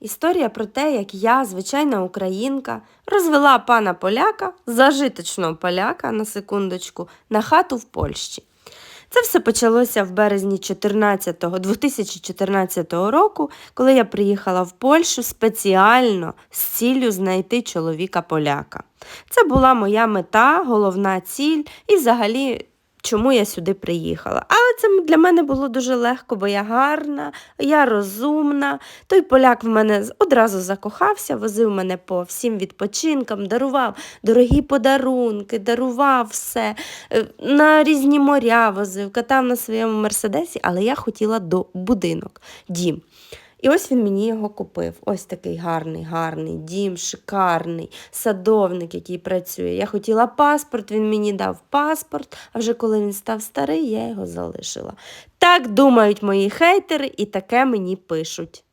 Історія про те, як я, звичайна українка, розвела пана поляка, зажиточного поляка на секундочку, на хату в Польщі. Це все почалося в березні 14 2014 року, коли я приїхала в Польщу спеціально з ціллю знайти чоловіка поляка. Це була моя мета, головна ціль і взагалі. Чому я сюди приїхала? Але це для мене було дуже легко, бо я гарна, я розумна. Той поляк в мене одразу закохався, возив мене по всім відпочинкам, дарував дорогі подарунки, дарував все, е, на різні моря возив, катав на своєму мерседесі, але я хотіла до будинок, дім. І ось він мені його купив. Ось такий гарний, гарний дім, шикарний, садовник, який працює. Я хотіла паспорт, він мені дав паспорт, а вже коли він став старий, я його залишила. Так думають мої хейтери, і таке мені пишуть.